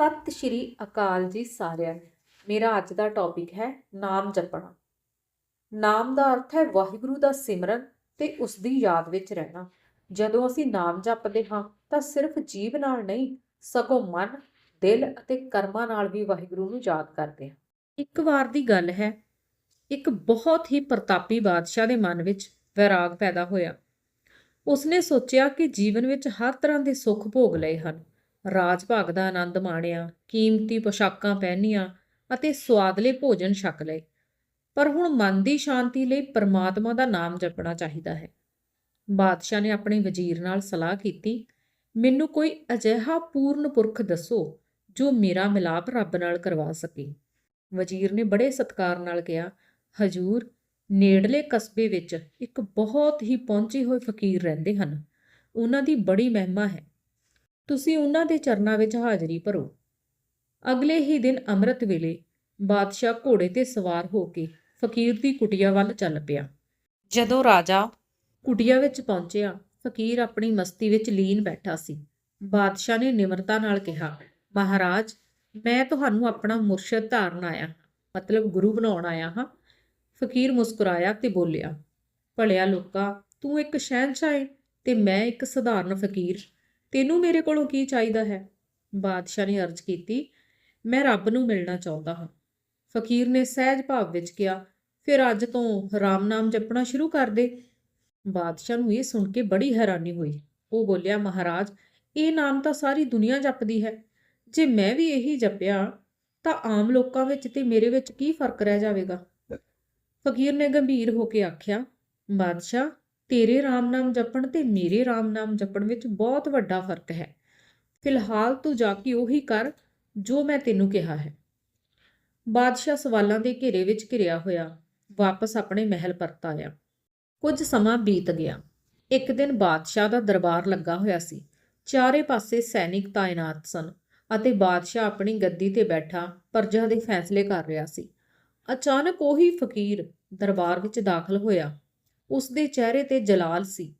ਸਤਿ ਸ਼੍ਰੀ ਅਕਾਲ ਜੀ ਸਾਰਿਆਂ ਨੂੰ। ਮੇਰਾ ਅੱਜ ਦਾ ਟੌਪਿਕ ਹੈ ਨਾਮ ਜਪਣਾ। ਨਾਮ ਦਾ ਅਰਥ ਹੈ ਵਾਹਿਗੁਰੂ ਦਾ ਸਿਮਰਨ ਤੇ ਉਸ ਦੀ ਯਾਦ ਵਿੱਚ ਰਹਿਣਾ। ਜਦੋਂ ਅਸੀਂ ਨਾਮ ਜਪਦੇ ਹਾਂ ਤਾਂ ਸਿਰਫ ਜੀਭ ਨਾਲ ਨਹੀਂ, ਸਗੋਂ ਮਨ, ਦਿਲ ਅਤੇ ਕਰਮਾਂ ਨਾਲ ਵੀ ਵਾਹਿਗੁਰੂ ਨੂੰ ਯਾਦ ਕਰਦੇ ਹਾਂ। ਇੱਕ ਵਾਰ ਦੀ ਗੱਲ ਹੈ, ਇੱਕ ਬਹੁਤ ਹੀ ਪ੍ਰਤਾਪੀ ਬਾਦਸ਼ਾਹ ਦੇ ਮਨ ਵਿੱਚ ਵੈਰਾਗ ਪੈਦਾ ਹੋਇਆ। ਉਸਨੇ ਸੋਚਿਆ ਕਿ ਜੀਵਨ ਵਿੱਚ ਹਰ ਤਰ੍ਹਾਂ ਦੇ ਸੁੱਖ ਭੋਗ ਲਏ ਹਨ। ਰਾਜ ਭਾਗ ਦਾ ਆਨੰਦ ਮਾਣਿਆ, ਕੀਮਤੀ ਪੋਸ਼ਾਕਾਂ ਪਹਿਨੀਆਂ ਅਤੇ ਸਵਾਦਲੇ ਭੋਜਨ ਛਕ ਲਏ। ਪਰ ਹੁਣ ਮਨ ਦੀ ਸ਼ਾਂਤੀ ਲਈ ਪਰਮਾਤਮਾ ਦਾ ਨਾਮ ਜਪਣਾ ਚਾਹੀਦਾ ਹੈ। ਬਾਦਸ਼ਾਹ ਨੇ ਆਪਣੇ ਵਜ਼ੀਰ ਨਾਲ ਸਲਾਹ ਕੀਤੀ, ਮੈਨੂੰ ਕੋਈ ਅਜਿਹਾ ਪੂਰਨ ਪੁਰਖ ਦੱਸੋ ਜੋ ਮੇਰਾ ਮਿਲਾਪ ਰੱਬ ਨਾਲ ਕਰਵਾ ਸਕੇ। ਵਜ਼ੀਰ ਨੇ ਬੜੇ ਸਤਿਕਾਰ ਨਾਲ ਕਿਹਾ, ਹਜੂਰ, ਨੇੜਲੇ ਕਸਬੇ ਵਿੱਚ ਇੱਕ ਬਹੁਤ ਹੀ ਪਹੁੰਚੇ ਹੋਏ ਫਕੀਰ ਰਹਿੰਦੇ ਹਨ। ਉਹਨਾਂ ਦੀ ਬੜੀ ਮਹਿਮਾ ਹੈ। ਤੁਸੀਂ ਉਹਨਾਂ ਦੇ ਚਰਨਾਂ ਵਿੱਚ ਹਾਜ਼ਰੀ ਭਰੋ। ਅਗਲੇ ਹੀ ਦਿਨ ਅੰਮ੍ਰਿਤ ਵੇਲੇ ਬਾਦਸ਼ਾਹ ਘੋੜੇ ਤੇ ਸਵਾਰ ਹੋ ਕੇ ਫਕੀਰ ਦੀ ਕੁਟੀਆ ਵੱਲ ਚੱਲ ਪਿਆ। ਜਦੋਂ ਰਾਜਾ ਕੁਟੀਆ ਵਿੱਚ ਪਹੁੰਚਿਆ, ਫਕੀਰ ਆਪਣੀ ਮਸਤੀ ਵਿੱਚ ਲੀਨ ਬੈਠਾ ਸੀ। ਬਾਦਸ਼ਾਹ ਨੇ ਨਿਮਰਤਾ ਨਾਲ ਕਿਹਾ, ਮਹਾਰਾਜ, ਮੈਂ ਤੁਹਾਨੂੰ ਆਪਣਾ ਮੁਰਸ਼ਿਦ ਧਾਰਨ ਆਇਆ, ਮਤਲਬ ਗੁਰੂ ਬਣਾਉਣ ਆਇਆ ਹਾਂ। ਫਕੀਰ ਮੁਸਕਰਾਇਆ ਤੇ ਬੋਲਿਆ, ਭਲਿਆ ਲੋਕਾ, ਤੂੰ ਇੱਕ ਸ਼ਹਿਨशाह ਹੈ ਤੇ ਮੈਂ ਇੱਕ ਸਧਾਰਨ ਫਕੀਰ। ਤੈਨੂੰ ਮੇਰੇ ਕੋਲੋਂ ਕੀ ਚਾਹੀਦਾ ਹੈ? ਬਾਦਸ਼ਾਹ ਨੇ ਅਰਜ਼ ਕੀਤੀ, ਮੈਂ ਰੱਬ ਨੂੰ ਮਿਲਣਾ ਚਾਹੁੰਦਾ ਹਾਂ। ਫਕੀਰ ਨੇ ਸਹਿਜ ਭਾਵ ਵਿੱਚ ਕਿਹਾ, ਫਿਰ ਅੱਜ ਤੋਂ ਰਾਮ ਨਾਮ ਜਪਣਾ ਸ਼ੁਰੂ ਕਰ ਦੇ। ਬਾਦਸ਼ਾਹ ਨੂੰ ਇਹ ਸੁਣ ਕੇ ਬੜੀ ਹੈਰਾਨੀ ਹੋਈ। ਉਹ ਬੋਲਿਆ, ਮਹਾਰਾਜ, ਇਹ ਨਾਮ ਤਾਂ ਸਾਰੀ ਦੁਨੀਆ ਜਪਦੀ ਹੈ। ਜੇ ਮੈਂ ਵੀ ਇਹੀ ਜਪਿਆ, ਤਾਂ ਆਮ ਲੋਕਾਂ ਵਿੱਚ ਤੇ ਮੇਰੇ ਵਿੱਚ ਕੀ ਫ਼ਰਕ ਰਹਿ ਜਾਵੇਗਾ? ਫਕੀਰ ਨੇ ਗੰਭੀਰ ਹੋ ਕੇ ਆਖਿਆ, ਬਾਦਸ਼ਾਹ ਤੇਰੇ ਰਾਮ ਨਾਮ ਜਪਣ ਤੇ ਮੇਰੇ ਰਾਮ ਨਾਮ ਜਪਣ ਵਿੱਚ ਬਹੁਤ ਵੱਡਾ ਫ਼ਰਕ ਹੈ। ਫਿਲਹਾਲ ਤੂੰ ਜਾ ਕੇ ਉਹੀ ਕਰ ਜੋ ਮੈਂ ਤੈਨੂੰ ਕਿਹਾ ਹੈ। ਬਾਦਸ਼ਾਹ ਸਵਾਲਾਂ ਦੇ ਘੇਰੇ ਵਿੱਚ ਘਿਰਿਆ ਹੋਇਆ, ਵਾਪਸ ਆਪਣੇ ਮਹਿਲ ਪਰਤ ਆਇਆ। ਕੁਝ ਸਮਾਂ ਬੀਤ ਗਿਆ। ਇੱਕ ਦਿਨ ਬਾਦਸ਼ਾਹ ਦਾ ਦਰਬਾਰ ਲੱਗਾ ਹੋਇਆ ਸੀ। ਚਾਰੇ ਪਾਸੇ ਸੈਨਿਕ ਤਾਇਨਾਤ ਸਨ ਅਤੇ ਬਾਦਸ਼ਾਹ ਆਪਣੀ ਗੱਦੀ ਤੇ ਬੈਠਾ ਪਰਜਾ ਦੇ ਫੈਸਲੇ ਕਰ ਰਿਹਾ ਸੀ। ਅਚਾਨਕ ਉਹੀ ਫਕੀਰ ਦਰਬਾਰ ਵਿੱਚ ਦਾਖਲ ਹੋਇਆ। ਉਸ ਦੇ ਚਿਹਰੇ ਤੇ ਜਲਾਲ ਸੀ।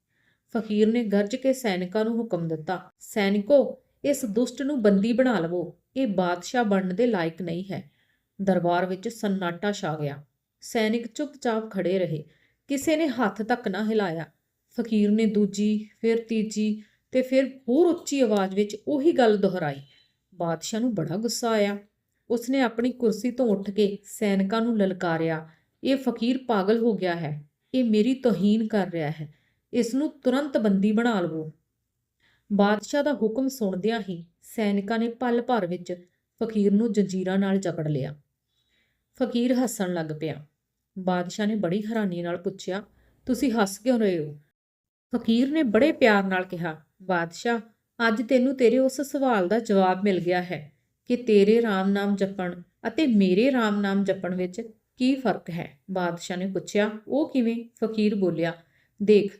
ਫਕੀਰ ਨੇ ਗਰਜ ਕੇ ਸੈਨਿਕਾਂ ਨੂੰ ਹੁਕਮ ਦਿੱਤਾ, ਸੈਨਿਕੋ, ਇਸ ਦੁਸ਼ਟ ਨੂੰ ਬੰਦੀ ਬਣਾ ਲਵੋ। ਇਹ ਬਾਦਸ਼ਾਹ ਬਣਨ ਦੇ ਲਾਇਕ ਨਹੀਂ ਹੈ। ਦਰਬਾਰ ਵਿੱਚ ਸੰਨਾਟਾ ਛਾ ਗਿਆ। ਸੈਨਿਕ ਚੁੱਪਚਾਪ ਖੜੇ ਰਹੇ। ਕਿਸੇ ਨੇ ਹੱਥ ਤੱਕ ਨਾ ਹਿਲਾਇਆ। ਫਕੀਰ ਨੇ ਦੂਜੀ, ਫਿਰ ਤੀਜੀ ਤੇ ਫਿਰ ਹੋਰ ਉੱਚੀ ਆਵਾਜ਼ ਵਿੱਚ ਉਹੀ ਗੱਲ ਦੁਹਰਾਈ। ਬਾਦਸ਼ਾਹ ਨੂੰ ਬੜਾ ਗੁੱਸਾ ਆਇਆ। ਉਸਨੇ ਆਪਣੀ ਕੁਰਸੀ ਤੋਂ ਉੱਠ ਕੇ ਸੈਨਿਕਾਂ ਨੂੰ ਲਲਕਾਰਿਆ, ਇਹ ਫਕੀਰ ਪਾਗਲ ਹੋ ਗਿਆ ਹੈ। ਇਹ ਮੇਰੀ ਤੋਹੀਨ ਕਰ ਰਿਹਾ ਹੈ। ਇਸ ਨੂੰ ਤੁਰੰਤ ਬੰਦੀ ਬਣਾ ਲਵੋ। ਬਾਦਸ਼ਾਹ ਦਾ ਹੁਕਮ ਸੁਣਦਿਆਂ ਹੀ ਸੈਨਿਕਾਂ ਨੇ ਪਲ ਭਰ ਵਿੱਚ ਫਕੀਰ ਨੂੰ ਜੰਜੀਰਾਂ ਨਾਲ ਜਕੜ ਲਿਆ। ਫਕੀਰ ਹੱਸਣ ਲੱਗ ਪਿਆ। ਬਾਦਸ਼ਾਹ ਨੇ ਬੜੀ ਹੈਰਾਨੀ ਨਾਲ ਪੁੱਛਿਆ, ਤੁਸੀਂ ਹੱਸ ਕਿਉਂ ਰਹੇ ਹੋ? ਫਕੀਰ ਨੇ ਬੜੇ ਪਿਆਰ ਨਾਲ ਕਿਹਾ, ਬਾਦਸ਼ਾਹ, ਅੱਜ ਤੈਨੂੰ ਤੇਰੇ ਉਸ ਸਵਾਲ ਦਾ ਜਵਾਬ ਮਿਲ ਗਿਆ ਹੈ ਕਿ ਤੇਰੇ ਰਾਮ ਨਾਮ ਜਪਣ ਅਤੇ ਮੇਰੇ ਰਾਮ ਨਾਮ ਜਪਣ ਵਿੱਚ ਕੀ ਫ਼ਰਕ ਹੈ? ਬਾਦਸ਼ਾਹ ਨੇ ਪੁੱਛਿਆ, ਉਹ ਕਿਵੇਂ? ਫਕੀਰ ਬੋਲਿਆ, ਦੇਖ,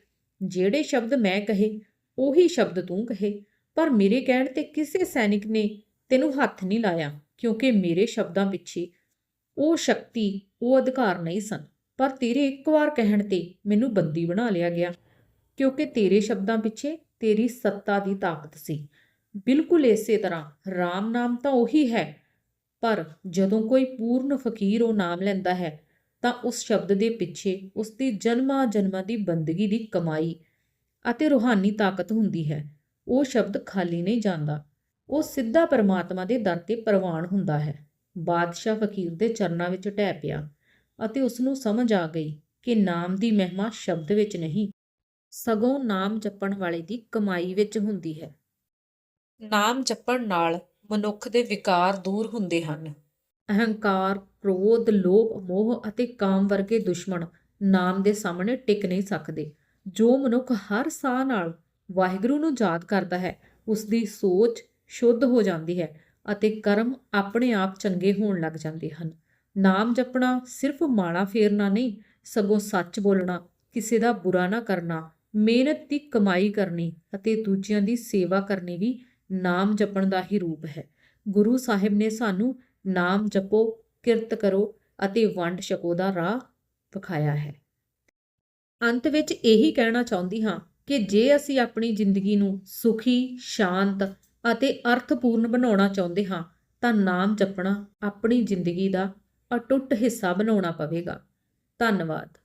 ਜਿਹੜੇ ਸ਼ਬਦ ਮੈਂ ਕਹੇ, ਉਹੀ ਸ਼ਬਦ ਤੂੰ ਕਹੇ, ਪਰ ਮੇਰੇ ਕਹਿਣ ਤੇ ਕਿਸੇ ਸੈਨਿਕ ਨੇ ਤੈਨੂੰ ਹੱਥ ਨਹੀਂ ਲਾਇਆ, ਕਿਉਂਕਿ ਮੇਰੇ ਸ਼ਬਦਾਂ ਪਿੱਛੇ ਉਹ ਸ਼ਕਤੀ, ਉਹ ਅਧਿਕਾਰ ਨਹੀਂ ਸਨ, ਪਰ ਤੇਰੇ ਇੱਕ ਵਾਰ ਕਹਿਣ ਤੇ ਮੈਨੂੰ ਬੰਦੀ ਬਣਾ ਲਿਆ ਗਿਆ, ਕਿਉਂਕਿ ਤੇਰੇ ਸ਼ਬਦਾਂ ਪਿੱਛੇ ਤੇਰੀ ਸੱਤਾ ਦੀ ਤਾਕਤ ਸੀ। ਬਿਲਕੁਲ ਇਸੇ ਤਰ੍ਹਾਂ, ਰਾਮ ਨਾਮ ਤਾਂ ਉਹੀ ਹੈ ਪਰ ਜਦੋਂ ਕੋਈ ਪੂਰਨ ਫਕੀਰ ਉਹ ਨਾਮ ਲੈਂਦਾ ਹੈ, ਤਾਂ ਉਸ ਸ਼ਬਦ ਦੇ ਪਿੱਛੇ ਉਸ ਦੀ ਜਨਮਾਂ ਜਨਮਾਂ ਦੀ ਬੰਦਗੀ ਦੀ ਕਮਾਈ ਅਤੇ ਰੂਹਾਨੀ ਤਾਕਤ ਹੁੰਦੀ ਹੈ। ਉਹ ਸ਼ਬਦ ਖਾਲੀ ਨਹੀਂ ਜਾਂਦਾ। ਉਹ ਸਿੱਧਾ ਪਰਮਾਤਮਾ ਦੇ ਦਰ ਤੇ ਪ੍ਰਵਾਨ ਹੁੰਦਾ ਹੈ। ਬਾਦਸ਼ਾਹ ਫਕੀਰ ਦੇ ਚਰਨਾਂ ਵਿੱਚ ਢਹਿ ਪਿਆ ਅਤੇ ਉਸ ਨੂੰ ਸਮਝ ਆ ਗਈ ਕਿ ਨਾਮ ਦੀ ਮਹਿਮਾ ਸ਼ਬਦ ਵਿੱਚ ਨਹੀਂ, ਸਗੋਂ ਨਾਮ ਜਪਣ ਵਾਲੇ ਦੀ ਕਮਾਈ ਵਿੱਚ ਹੁੰਦੀ ਹੈ। ਨਾਮ ਜਪਣ ਨਾਲ ਮਨੁੱਖ ਦੇ ਵਿਕਾਰ ਦੂਰ ਹੁੰਦੇ ਹਨ। ਅਹੰਕਾਰ, ਕ੍ਰੋਧ, ਲੋਭ, ਮੋਹ ਅਤੇ ਕਾਮ ਵਰਗੇ ਦੁਸ਼ਮਣ ਨਾਮ ਦੇ ਸਾਹਮਣੇ ਟਿਕ ਨਹੀਂ ਸਕਦੇ। ਜੋ ਮਨੁੱਖ ਹਰ ਸਾਹ ਨਾਲ ਵਾਹਿਗੁਰੂ ਨੂੰ ਯਾਦ ਕਰਦਾ ਹੈ ਉਸ ਦੀ ਸੋਚ ਸ਼ੁੱਧ ਹੋ ਜਾਂਦੀ ਹੈ ਅਤੇ ਕਰਮ ਆਪਣੇ ਆਪ ਚੰਗੇ ਹੋਣ ਲੱਗ ਜਾਂਦੇ ਹਨ। ਨਾਮ ਜਪਣਾ ਸਿਰਫ ਮਾਲਾ ਫੇਰਨਾ ਨਹੀਂ, ਸਗੋਂ ਸੱਚ ਬੋਲਣਾ, ਕਿਸੇ ਦਾ ਬੁਰਾ ਨਾ ਕਰਨਾ, ਮਿਹਨਤ ਦੀ ਕਮਾਈ ਕਰਨੀ ਅਤੇ ਦੂਜਿਆਂ ਦੀ ਸੇਵਾ ਕਰਨੀ ਵੀ ਨਾਮ ਜਪਣ ਦਾ ਹੀ ਰੂਪ ਹੈ। ਗੁਰੂ ਸਾਹਿਬ ਨੇ ਸਾਨੂੰ ਨਾਮ ਜਪੋ, ਕਿਰਤ ਕਰੋ ਅਤੇ ਵੰਡ ਛਕੋ ਦਾ ਰਾਹ ਵਿਖਾਇਆ ਹੈ। ਅੰਤ ਵਿੱਚ ਇਹੀ ਕਹਿਣਾ ਚਾਹੁੰਦੀ ਹਾਂ ਕਿ ਜੇ ਅਸੀਂ ਆਪਣੀ ਜ਼ਿੰਦਗੀ ਨੂੰ ਸੁਖੀ, ਸ਼ਾਂਤ ਅਤੇ ਅਰਥਪੂਰਨ ਬਣਾਉਣਾ ਚਾਹੁੰਦੇ ਹਾਂ, ਤਾਂ ਨਾਮ ਜਪਣਾ ਆਪਣੀ ਜ਼ਿੰਦਗੀ ਦਾ ਅਟੁੱਟ ਹਿੱਸਾ ਬਣਾਉਣਾ ਪਵੇਗਾ। ਧੰਨਵਾਦ।